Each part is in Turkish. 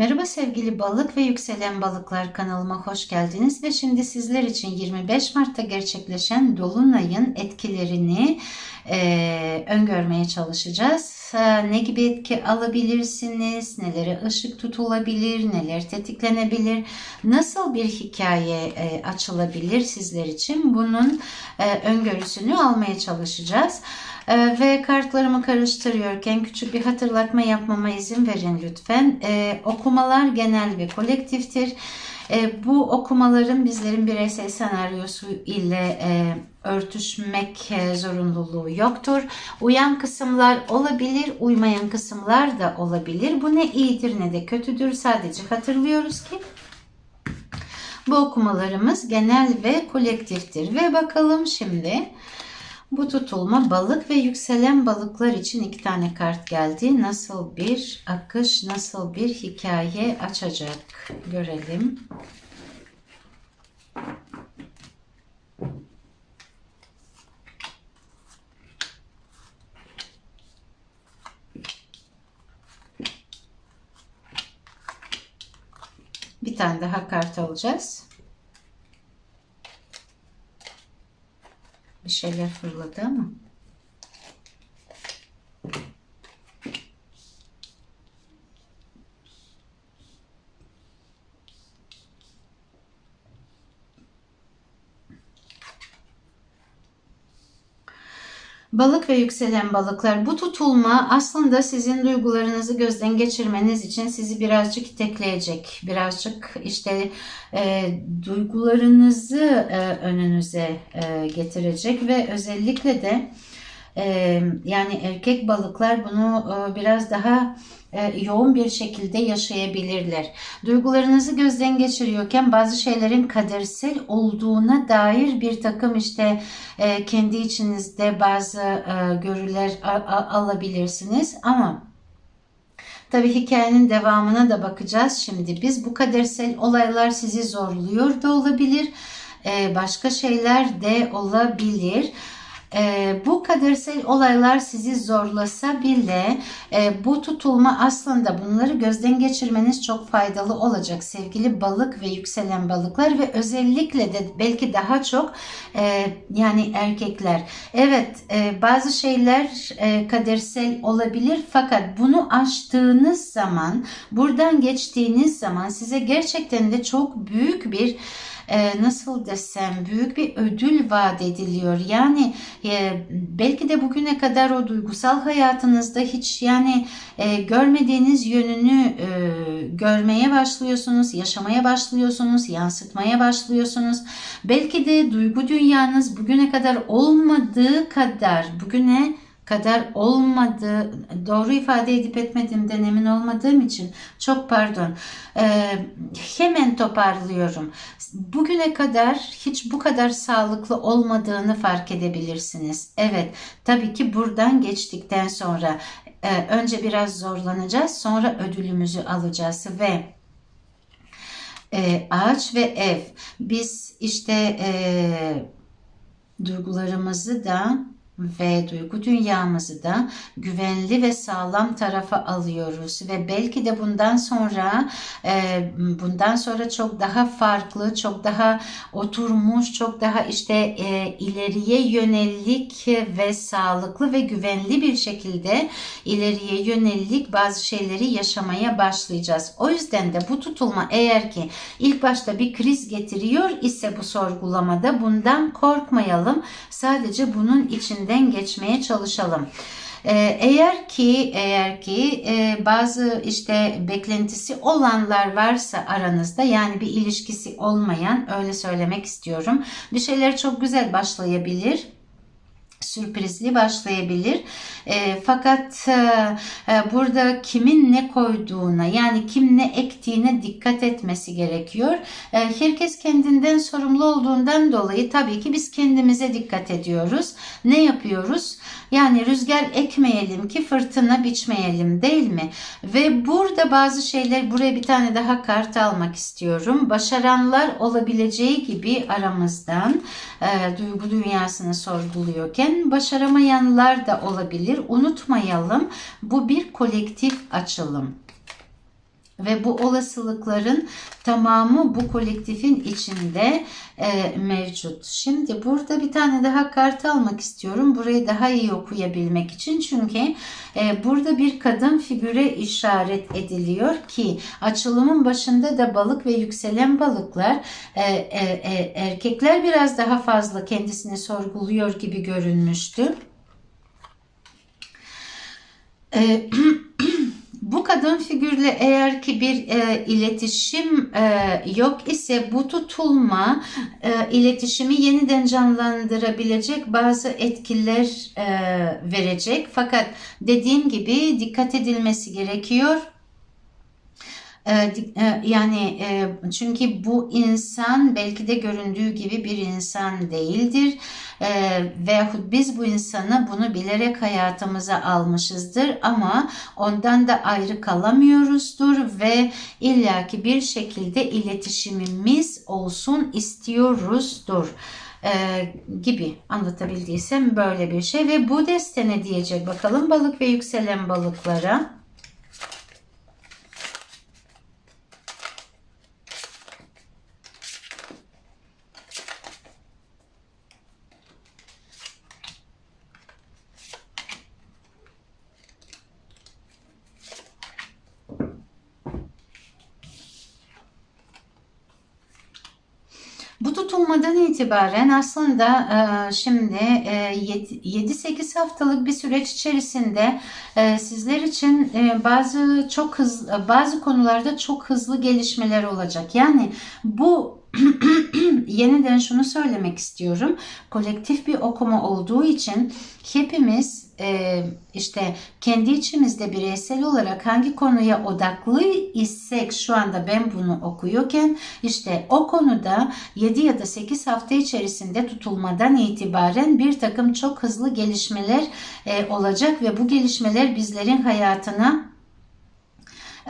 Merhaba sevgili balık ve yükselen balıklar kanalıma hoş geldiniz ve şimdi sizler için 25 Mart'ta gerçekleşen Dolunay'ın etkilerini e, öngörmeye çalışacağız. E, ne gibi etki alabilirsiniz, nelere ışık tutulabilir, neler tetiklenebilir, nasıl bir hikaye e, açılabilir sizler için bunun e, öngörüsünü almaya çalışacağız. Ee, ve kartlarımı karıştırıyorken küçük bir hatırlatma yapmama izin verin lütfen. Okumalar genel ve kolektiftir. Ee, bu okumaların bizlerin bireysel senaryosu ile e, örtüşmek e, zorunluluğu yoktur. Uyan kısımlar olabilir, uymayan kısımlar da olabilir. Bu ne iyidir ne de kötüdür. Sadece hatırlıyoruz ki bu okumalarımız genel ve kolektiftir. Ve bakalım şimdi bu tutulma balık ve yükselen balıklar için iki tane kart geldi. Nasıl bir akış, nasıl bir hikaye açacak görelim. Bir tane daha kart alacağız. Şeyler fırladı ama. Balık ve yükselen balıklar bu tutulma aslında sizin duygularınızı gözden geçirmeniz için sizi birazcık itekleyecek. Birazcık işte e, duygularınızı e, önünüze e, getirecek ve özellikle de yani erkek balıklar bunu biraz daha yoğun bir şekilde yaşayabilirler. Duygularınızı gözden geçiriyorken bazı şeylerin kadersel olduğuna dair bir takım işte kendi içinizde bazı görüler alabilirsiniz ama Tabi hikayenin devamına da bakacağız şimdi. Biz bu kadersel olaylar sizi zorluyor da olabilir. Başka şeyler de olabilir. E, bu kadersel olaylar sizi zorlasa bile e, bu tutulma aslında bunları gözden geçirmeniz çok faydalı olacak sevgili balık ve yükselen balıklar ve özellikle de belki daha çok e, yani erkekler. Evet e, bazı şeyler e, kadersel olabilir fakat bunu aştığınız zaman buradan geçtiğiniz zaman size gerçekten de çok büyük bir e, nasıl desem büyük bir ödül vaat ediliyor. Yani e, belki de bugüne kadar o duygusal hayatınızda hiç yani e, görmediğiniz yönünü görmeye başlıyorsunuz, yaşamaya başlıyorsunuz, yansıtmaya başlıyorsunuz. Belki de duygu dünyanız bugüne kadar olmadığı kadar bugüne kadar olmadığı doğru ifade edip etmediğimden emin olmadığım için çok pardon ee, hemen toparlıyorum. Bugüne kadar hiç bu kadar sağlıklı olmadığını fark edebilirsiniz. Evet tabii ki buradan geçtikten sonra e, önce biraz zorlanacağız sonra ödülümüzü alacağız ve e, ağaç ve ev. Biz işte e, duygularımızı da ve duygu dünyamızı da güvenli ve sağlam tarafa alıyoruz ve belki de bundan sonra e, bundan sonra çok daha farklı, çok daha oturmuş, çok daha işte e, ileriye yönelik ve sağlıklı ve güvenli bir şekilde ileriye yönelik bazı şeyleri yaşamaya başlayacağız. O yüzden de bu tutulma eğer ki ilk başta bir kriz getiriyor ise bu sorgulamada bundan korkmayalım. Sadece bunun içinde üzerinden geçmeye çalışalım. Ee, eğer ki eğer ki e, bazı işte beklentisi olanlar varsa aranızda yani bir ilişkisi olmayan öyle söylemek istiyorum. Bir şeyler çok güzel başlayabilir sürprizli başlayabilir. E, fakat e, e, burada kimin ne koyduğuna yani kim ne ektiğine dikkat etmesi gerekiyor. E, herkes kendinden sorumlu olduğundan dolayı tabii ki biz kendimize dikkat ediyoruz. Ne yapıyoruz? Yani rüzgar ekmeyelim ki fırtına biçmeyelim değil mi? Ve burada bazı şeyler buraya bir tane daha kart almak istiyorum. Başaranlar olabileceği gibi aramızdan e, duygu dünyasını sorguluyorken başaramayanlar da olabilir. Unutmayalım bu bir kolektif açılım. Ve bu olasılıkların tamamı bu kolektifin içinde e, mevcut. Şimdi burada bir tane daha kart almak istiyorum. Burayı daha iyi okuyabilmek için. Çünkü e, burada bir kadın figüre işaret ediliyor ki açılımın başında da balık ve yükselen balıklar e, e, e, erkekler biraz daha fazla kendisini sorguluyor gibi görünmüştü. E, bu kadın figürle eğer ki bir e, iletişim e, yok ise bu tutulma e, iletişimi yeniden canlandırabilecek bazı etkiler e, verecek. Fakat dediğim gibi dikkat edilmesi gerekiyor. Yani çünkü bu insan belki de göründüğü gibi bir insan değildir veyahut biz bu insanı bunu bilerek hayatımıza almışızdır ama ondan da ayrı kalamıyoruzdur ve illaki bir şekilde iletişimimiz olsun istiyoruzdur. Ee, gibi anlatabildiysem böyle bir şey ve bu deste ne diyecek bakalım balık ve yükselen balıklara. Tutulmadan itibaren aslında e, şimdi 7-8 e, haftalık bir süreç içerisinde e, sizler için bazı çok hızlı bazı konularda çok hızlı gelişmeler olacak. Yani bu yeniden şunu söylemek istiyorum. Kolektif bir okuma olduğu için hepimiz e, işte kendi içimizde bireysel olarak hangi konuya odaklı isek şu anda ben bunu okuyorken işte o konuda 7 ya da 8 hafta içerisinde tutulmadan itibaren bir takım çok hızlı gelişmeler olacak ve bu gelişmeler bizlerin hayatına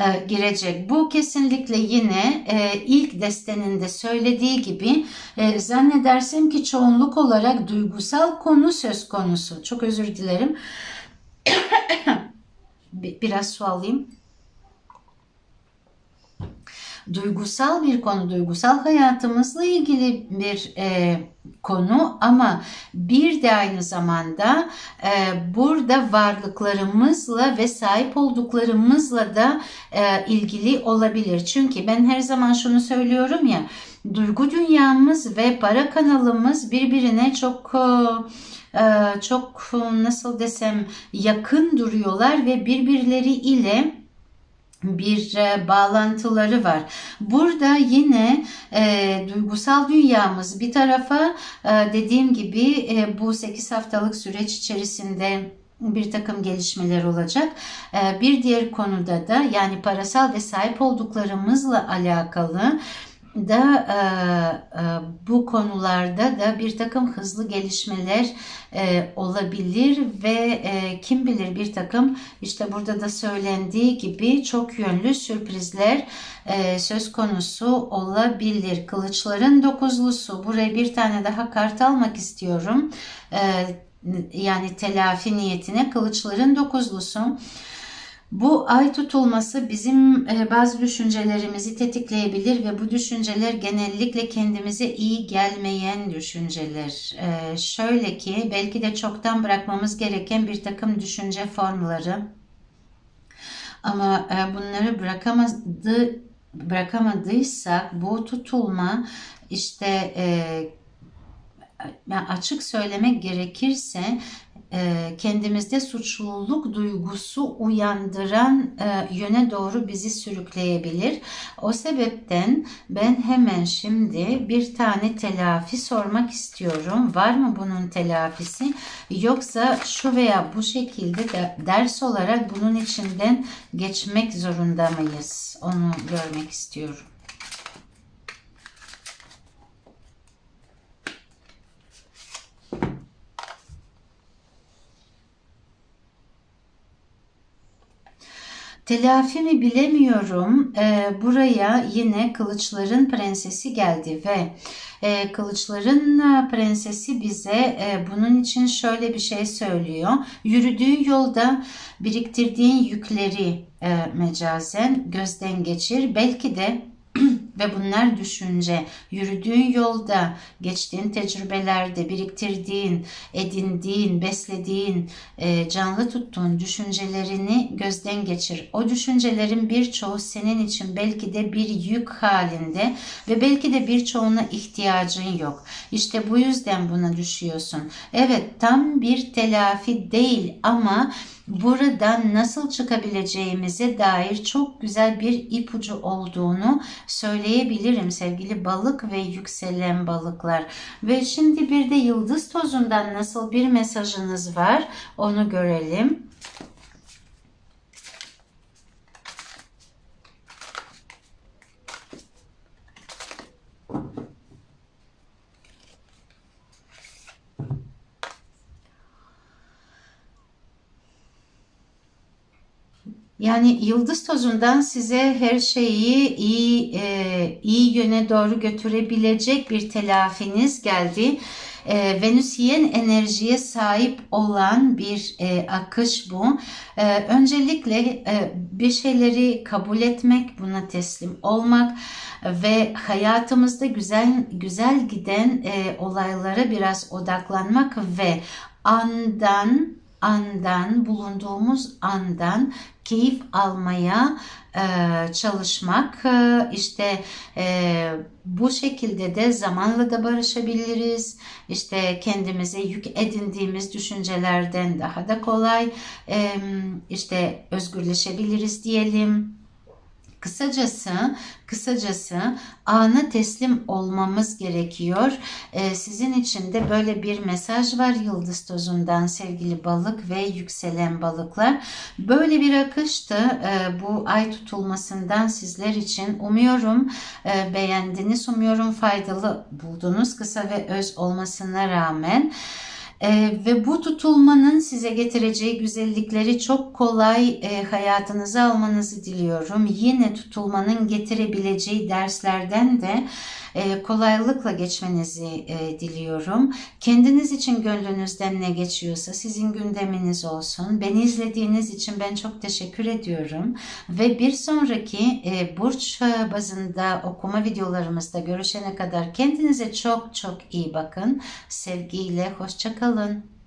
e, girecek. Bu kesinlikle yine e, ilk desteninde söylediği gibi e, zannedersem ki çoğunluk olarak duygusal konu söz konusu. Çok özür dilerim. Biraz su alayım duygusal bir konu, duygusal hayatımızla ilgili bir e, konu ama bir de aynı zamanda e, burada varlıklarımızla ve sahip olduklarımızla da e, ilgili olabilir. Çünkü ben her zaman şunu söylüyorum ya, duygu dünyamız ve para kanalımız birbirine çok e, çok nasıl desem yakın duruyorlar ve birbirleri ile bir e, bağlantıları var. Burada yine e, duygusal dünyamız bir tarafa e, dediğim gibi e, bu 8 haftalık süreç içerisinde bir takım gelişmeler olacak. E, bir diğer konuda da yani parasal ve sahip olduklarımızla alakalı da e, e, bu konularda da bir takım hızlı gelişmeler e, olabilir ve e, kim bilir bir takım işte burada da söylendiği gibi çok yönlü sürprizler e, söz konusu olabilir. Kılıçların dokuzlusu buraya bir tane daha kart almak istiyorum. E, yani telafi niyetine kılıçların dokuzlusu. Bu ay tutulması bizim e, bazı düşüncelerimizi tetikleyebilir ve bu düşünceler genellikle kendimize iyi gelmeyen düşünceler. E, şöyle ki belki de çoktan bırakmamız gereken bir takım düşünce formları ama e, bunları bırakamadı bırakamadıysak bu tutulma işte açık söylemek gerekirse kendimizde suçluluk duygusu uyandıran e, yöne doğru bizi sürükleyebilir. O sebepten ben hemen şimdi bir tane telafi sormak istiyorum. Var mı bunun telafisi? Yoksa şu veya bu şekilde de ders olarak bunun içinden geçmek zorunda mıyız? Onu görmek istiyorum. Telafi mi bilemiyorum. Ee, buraya yine kılıçların prensesi geldi ve e, kılıçların e, prensesi bize e, bunun için şöyle bir şey söylüyor. Yürüdüğü yolda biriktirdiğin yükleri e, mecazen gözden geçir. Belki de ve bunlar düşünce. Yürüdüğün yolda, geçtiğin tecrübelerde biriktirdiğin, edindiğin, beslediğin, e, canlı tuttuğun düşüncelerini gözden geçir. O düşüncelerin birçoğu senin için belki de bir yük halinde ve belki de birçoğuna ihtiyacın yok. İşte bu yüzden buna düşüyorsun. Evet tam bir telafi değil ama buradan nasıl çıkabileceğimize dair çok güzel bir ipucu olduğunu söyleyebilirim sevgili balık ve yükselen balıklar. Ve şimdi bir de yıldız tozundan nasıl bir mesajınız var onu görelim. Yani yıldız tozundan size her şeyi iyi e, iyi yöne doğru götürebilecek bir telafiniz geldi. E, Venüsyen enerjiye sahip olan bir e, akış bu. E, öncelikle e, bir şeyleri kabul etmek, buna teslim olmak ve hayatımızda güzel güzel giden e, olaylara biraz odaklanmak ve andan andan bulunduğumuz andan keyif almaya e, çalışmak. E, işte e, bu şekilde de zamanla da barışabiliriz. İşte kendimize yük edindiğimiz düşüncelerden daha da kolay e, işte özgürleşebiliriz diyelim Kısacası, kısacası ana teslim olmamız gerekiyor. Ee, sizin için de böyle bir mesaj var yıldız tozundan sevgili balık ve yükselen balıklar. Böyle bir akıştı e, bu ay tutulmasından sizler için. Umuyorum e, beğendiniz, umuyorum faydalı buldunuz kısa ve öz olmasına rağmen. Ee, ve bu tutulmanın size getireceği güzellikleri çok kolay e, hayatınıza almanızı diliyorum. Yine tutulmanın getirebileceği derslerden de e, kolaylıkla geçmenizi e, diliyorum. Kendiniz için gönlünüzden ne geçiyorsa sizin gündeminiz olsun. Beni izlediğiniz için ben çok teşekkür ediyorum. Ve bir sonraki e, burç e, bazında okuma videolarımızda görüşene kadar kendinize çok çok iyi bakın. Sevgiyle hoşçakalın.